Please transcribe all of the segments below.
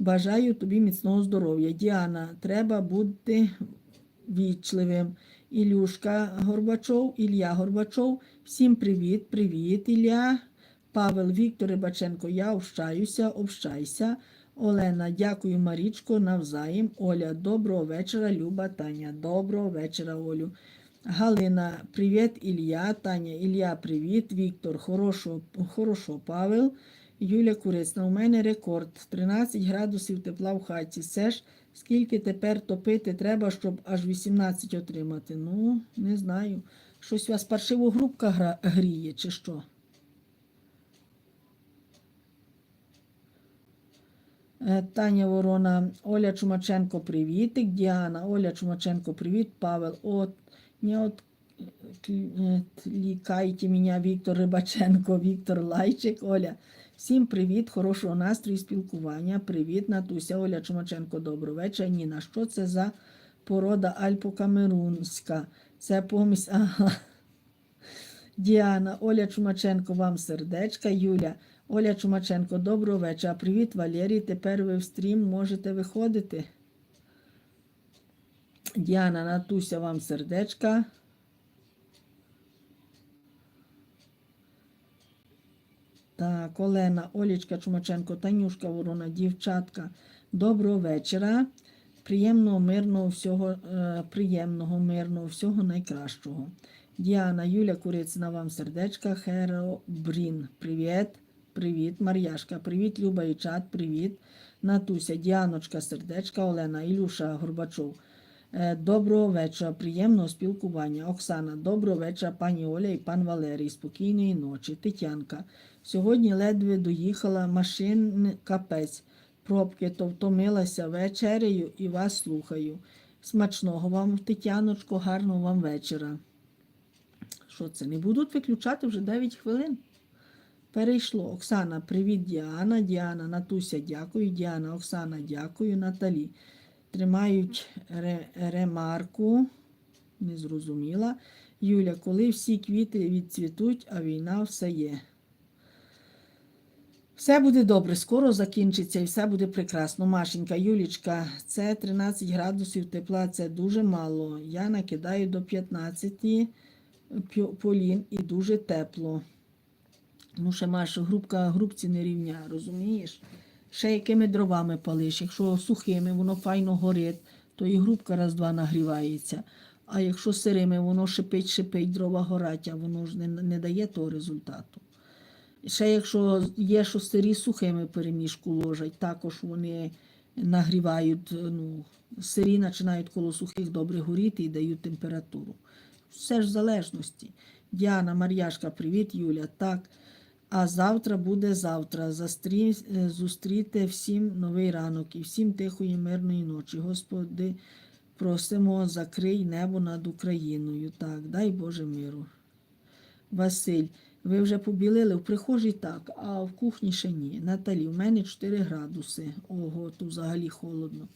Бажаю тобі міцного здоров'я. Діана, треба бути вічливим. Ілюшка Горбачов, Ілля Горбачов. Всім привіт, привіт, Ілля. Павел Віктор Рибаченко, я общаюся, общайся. Олена, дякую, Марічко, навзаєм. Оля, доброго вечора, Люба, Таня. Доброго вечора, Олю. Галина, привіт, Ілля. Таня, Ілля, привіт. Віктор, хорошо, хорошо, Павел. Юля Курицна, у мене рекорд 13 градусів тепла в хаті. Це ж скільки тепер топити треба, щоб аж 18 отримати? Ну, не знаю. Щось у вас паршиво грубка гріє, чи що? Е, Таня Ворона, Оля Чумаченко, привітик. Діана, Оля Чумаченко, привіт. Павел, от, не от лікайте мене, Віктор Рибаченко, Віктор Лайчик, Оля. Всім привіт, хорошого настрою, спілкування. Привіт, Натуся, Оля Чумаченко, доброго вечора. Ніна, що це за порода альпокамерунська? Це помість. Ага. Діана, Оля Чумаченко, вам сердечка. Юля, Оля Чумаченко, доброго вечора. Привіт, Валерій. Тепер ви в стрім можете виходити. Діана, Натуся, вам сердечка. Так, Олена, Олічка Чумаченко, Танюшка Ворона, дівчатка. Доброго вечора. Приємного, мирного, всього, е, приємного, мирного, всього найкращого. Діана, Юля Курицина, вам сердечка. Херобрін, привіт. Привіт, Мар'яшка, привіт, Люба і чат, привіт. Натуся, Діаночка, сердечка, Олена, Ілюша Горбачов. Е, Доброго вечора, приємного спілкування. Оксана, доброго вечора, пані Оля і пан Валерій. Спокійної ночі. Тетянка. Сьогодні ледве доїхала машин капець. Пробки, то втомилася вечерею і вас слухаю. Смачного вам, Тетяночко, гарного вам вечора. Що це? Не будуть виключати вже 9 хвилин. Перейшло. Оксана, привіт, Діана. Діана, Натуся, дякую. Діана, Оксана, дякую. Наталі. Тримають ре- ремарку. Не зрозуміла. Юля, коли всі квіти відцвітуть, а війна все є. Все буде добре, скоро закінчиться і все буде прекрасно. Машенька, Юлічка, це 13 градусів тепла, це дуже мало. Я накидаю до 15 полін і дуже тепло. Ну, ще маєш грубка грубці не рівня, розумієш? Ще якими дровами палиш. Якщо сухими, воно файно горить, то і грубка раз-два нагрівається. А якщо сирими, воно шипить, шипить, дрова горять, а воно ж не, не дає того результату. Ще якщо є, що сирі сухими перемішку ложать, також вони нагрівають, ну, сирі починають коло сухих добре горіти і дають температуру. Все ж в залежності. Діана, Мар'яшка, привіт, Юля. Так. А завтра буде завтра. Застрі... е, Зустріте всім новий ранок і всім тихої, мирної ночі. Господи, просимо, закрий небо над Україною. Так, дай Боже миру. Василь, ви вже побілили в прихожій так, а в кухні ще ні. Наталі, в мене 4 градуси. Ого, тут взагалі холодно.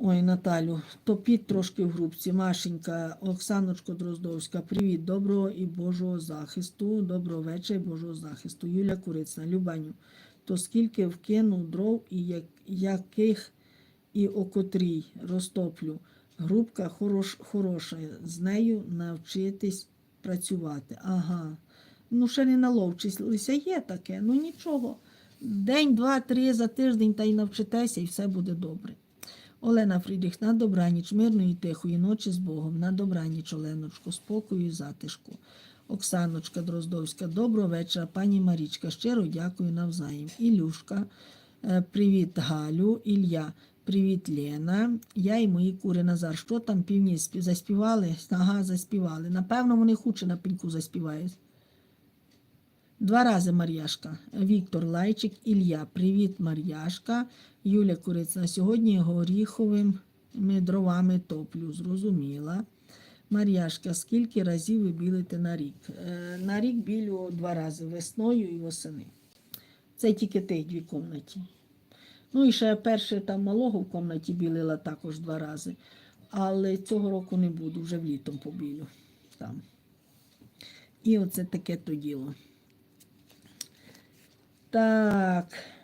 Ой, Наталю, топіть трошки в грубці. Машенька, Оксаночко Дроздовська, привіт, доброго і Божого захисту. Доброго вечора і Божого захисту. Юля Курицна, Любаню, то скільки вкинув дров і як, яких і о котрій розтоплю. Грубка хорош, хороша, з нею навчитись працювати. Ага. Ну, ще не наловчилися, є таке, ну нічого. День, два, три за тиждень та й навчитеся, і все буде добре. Олена Фрідріх, на добраніч, мирної тихої ночі з Богом. На добраніч, Оленочко, спокою і затишку. Оксаночка Дроздовська, доброго вечора, пані Марічка. Щиро дякую навзаєм. Ілюшка, е, привіт, Галю, Ілля, привіт, Лена. Я і мої кури Назар. Що там півні заспівали? Ага, заспівали. Напевно, вони хуче на пеньку заспівають. Два рази Мар'яшка. Віктор Лайчик, Ілля. Привіт, Мар'яшка. Юля Курицина. Сьогодні горіховими дровами топлю. Зрозуміла. Мар'яшка, скільки разів ви білите на рік? Е, На рік білю два рази весною і восени. Це тільки тих дві комнаті. Ну і ще перше там малого в комнаті білила також два рази. Але цього року не буду, вже влітом побілю там. І оце таке то діло. Так.